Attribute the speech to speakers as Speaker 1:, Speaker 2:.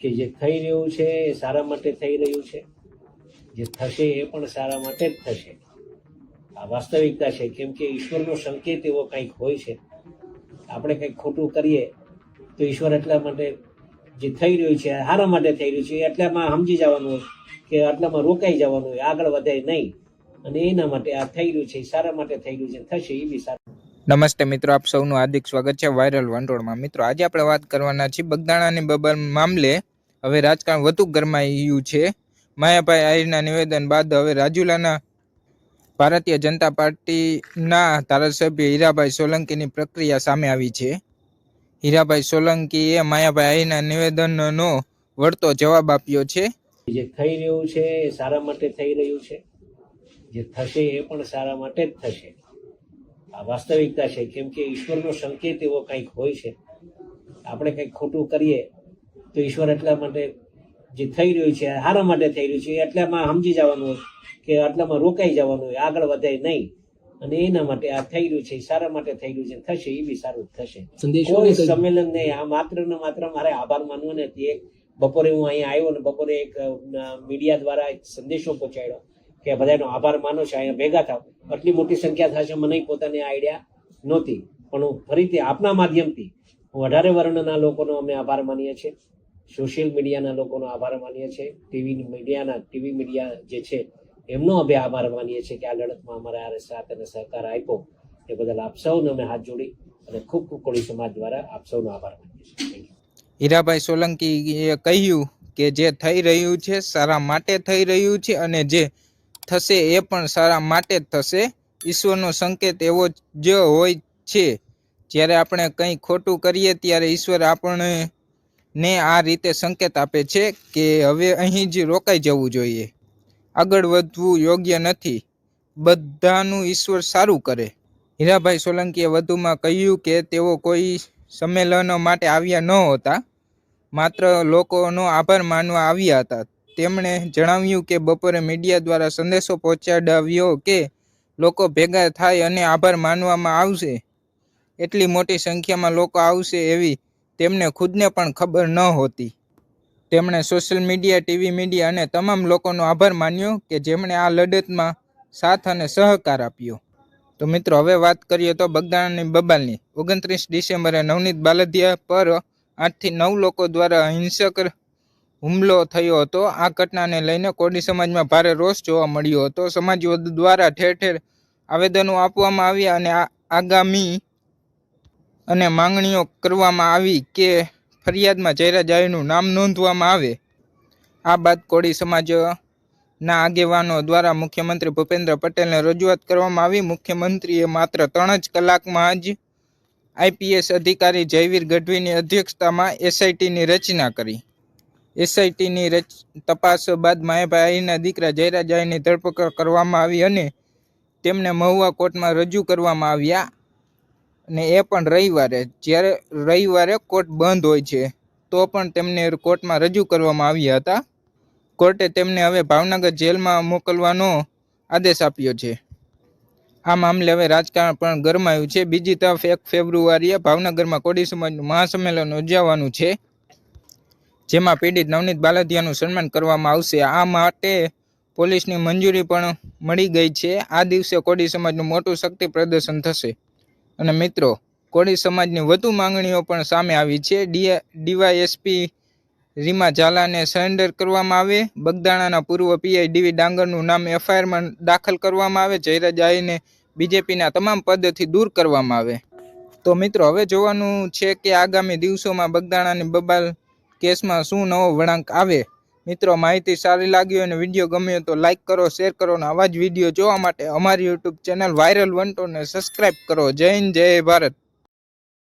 Speaker 1: કે જે થઈ રહ્યું છે એ સારા માટે થઈ રહ્યું છે? જે થશે એ પણ સારા માટે જ થશે. આ વાસ્તવિકતા છે, કેમ કે ઈશ્વરનો સંકેત એવો કંઈક હોય છે. આપણે કંઈક ખોટું કરીએ, તો ઈશ્વર એટલા માટે જે થઈ રહ્યું છે, સારા માટે થઈ રહ્યું છે એટલામાં સમજી જવાનું હોય કે આટલામાં રોકાઈ જવાનું હોય, આગળ વધે નહીં. અને એના માટે આ થઈ રહ્યું છે સારા માટે થઈ રહ્યું છે, થશે, એ બી સારું.
Speaker 2: નમસ્તે મિત્રો, આપ સૌનું હાર્દિક સ્વાગત છે વાયરલ વંટોળમાં. મિત્રો, આજે આપણે વાત કરવાના છીએ બગદાણાની બબલ મામલે. હવે રાજકારણ વધુ ગરમાયું છે. માયાભાઈ આહિરના નિવેદન બાદ હવે રાજુલાના ભારતીય જનતા પાર્ટીના ધારાસભ્ય હીરાભાઈ સોલંકીની પ્રક્રિયા સામે આવી છે. હીરાભાઈ સોલંકીએ માયાભાઈ આહિરના નિવેદનનો વળતો જવાબ આપ્યો છે.
Speaker 1: જે થઈ રહ્યું છે એ સારા માટે થઈ રહ્યું છે. જે થશે એ પણ સારા માટે જ થશે. આ વાસ્તવિકતા છે કેમ કે ઈશ્વરનો સંકેત એવો કંઈક હોય છે. આપણે કંઈક ખોટું કરીએ તો ઈશ્વર એટલા માટે જે થઈ રહ્યું છે હારા માટે થઈ રહ્યું છે એટલામાં સમજી જવાનું હોય કે આટલામાં રોકાઈ જવાનું હોય આગળ વધે નહીં. અને એના માટે આ થઈ રહ્યું છે સારા માટે થઈ રહ્યું છે થશે એ બી સારું થશે. કોઈ સંમેલન નહીં આ માત્ર ને માત્ર મારે આભાર માનવો ને તે બપોરે હું અહીંયા આવ્યો ને બપોરે એક મીડિયા દ્વારા એક સંદેશો પહોંચાડ્યો. કે બધાનો આભાર માનો છે, અહીંયા ભેગા થાવ. આટલી મોટી સંખ્યા થશે, મને પોતાની આઈડિયા નહોતી. પણ હું ફરીથી આપના માધ્યમથી હું અઢારે વર્ણના લોકોનો અમે આભાર માનીએ છીએ. સોશિયલ મીડિયાના લોકોનો આભાર માનીએ છીએ. ટીવી મીડિયાના, ટીવી મીડિયા જે છે, એમનો અમે આભાર માનીએ છીએ કે આ લડતમાં અમારા આ સાથ અને સહકાર આપ્યો. એ બદલ આપ સૌને અમે હાથ જોડી અને ખૂબ ખૂબ કોળી સમાજ દ્વારા આપ સૌનો આભાર માનીએ છીએ.
Speaker 2: હીરાભાઈ સોલંકીએ કહ્યું કે જે થઈ રહ્યું છે, સારા માટે થઈ રહ્યું છે અને જે થશે એ પણ સારા માટે જ થશે. ઈશ્વરનો સંકેત એવો જ હોય છે. જ્યારે આપણે કંઈ ખોટું કરીએ ત્યારે ઈશ્વર આપણને ને આ રીતે સંકેત આપે છે કે હવે અહીં જ રોકાઈ જવું જોઈએ. આગળ વધવું યોગ્ય નથી. બધાનું ઈશ્વર સારું કરે. હીરાભાઈ સોલંકીએ વધુમાં કહ્યું કે તેઓ કોઈ સંમેલનો માટે આવ્યા ન હતા. માત્ર લોકોનો આભાર માનવા આવ્યા હતા. તેમણે જણાવ્યું કે બપોરે મીડિયા દ્વારા સંદેશો પહોંચાડાવ્યો કે લોકો ભેગા થાય અને આભાર માનવામાં આવશે. એટલી મોટી સંખ્યામાં લોકો આવશે એવી તેમને ખુદને પણ ખબર ન હોતી. તેમણે સોશિયલ મીડિયા, ટીવી મીડિયા અને તમામ લોકોનો આભાર માન્યો કે જેમણે આ લડતમાં સાથ અને સહકાર આપ્યો. તો મિત્રો, હવે વાત કરીએ તો બગદાણાની બબાલની. ઓગણત્રીસ ડિસેમ્બરે નવનીત બાલદિયા પર આઠથી નવ લોકો દ્વારા હિંસક હુમલો થયો હતો. આ ઘટનાને લઈને કોડી સમાજમાં ભારે રોષ જોવા મળ્યો હતો. સમાજ દ્વારા ઠેર ઠેર આવેદનો આપવામાં આવ્યા અને આગામી અને માંગણીઓ કરવામાં આવી કે ફરિયાદમાં જયરાજાઈનું નામ નોંધવામાં આવે. આ બાદ કોળી સમાજના આગેવાનો દ્વારા મુખ્યમંત્રી ભૂપેન્દ્ર પટેલને રજૂઆત કરવામાં આવી. મુખ્યમંત્રીએ માત્ર ત્રણ જ કલાકમાં જ આઈપીએસ અધિકારી જયવીર ગઢવીની અધ્યક્ષતામાં એસઆઈટીની રચના કરી. એસઆઈટીની રચ, તપાસ બાદ માયાભાઈના દીકરા જયરાજાઈની ધરપકડ કરવામાં આવી અને તેમને મહુવા કોર્ટમાં રજૂ કરવામાં આવ્યા. અને એ પણ રવિવારે, જ્યારે રવિવારે કોર્ટ બંધ હોય છે, તો પણ તેમને કોર્ટમાં રજૂ કરવામાં આવ્યા હતા. કોર્ટે તેમને હવે ભાવનગર જેલમાં મોકલવાનો આદેશ આપ્યો છે. આ મામલે હવે રાજકારણ પણ ગરમાયું છે. બીજી તરફ એક ફેબ્રુઆરીએ ભાવનગરમાં કોડી સમાજનું મહાસંમેલન યોજાવાનું છે. જેમાં પીડિત નવનીત બાલદિયાનું સન્માન કરવામાં આવશે. આ માટે પોલીસની મંજૂરી પણ મળી ગઈ છે. આ દિવસે કોડી સમાજનું મોટું શક્તિ પ્રદર્શન થશે. અને મિત્રો કોળી સમાજની વધુ માંગણીઓ પણ સામે આવી છે. ડીવાયએસપી રીમા ઝાલાને સરેન્ડર કરવામાં આવે. બગદાણાના પૂર્વ પીઆઈ ડીવી ડાંગરનું નામ એફઆઈઆરમાં દાખલ કરવામાં આવે. જયરાજાઈને બીજેપીના તમામ પદથી દૂર કરવામાં આવે. તો મિત્રો, હવે જોવાનું છે કે આગામી દિવસોમાં બગદાણાની બબાલ કેસમાં શું નવો વળાંક આવે? મિત્રો, માહિતી સારી લાગી અને વીડિયો ગમ્યો તો લાઇક કરો શેર કરો અને આવા જ વીડિયો જોવા માટે અમારી યુટ્યુબ ચેનલ વાયરલ વંટોને સબસ્ક્રાઈબ કરો. જય હિન્દ, જય ભારત.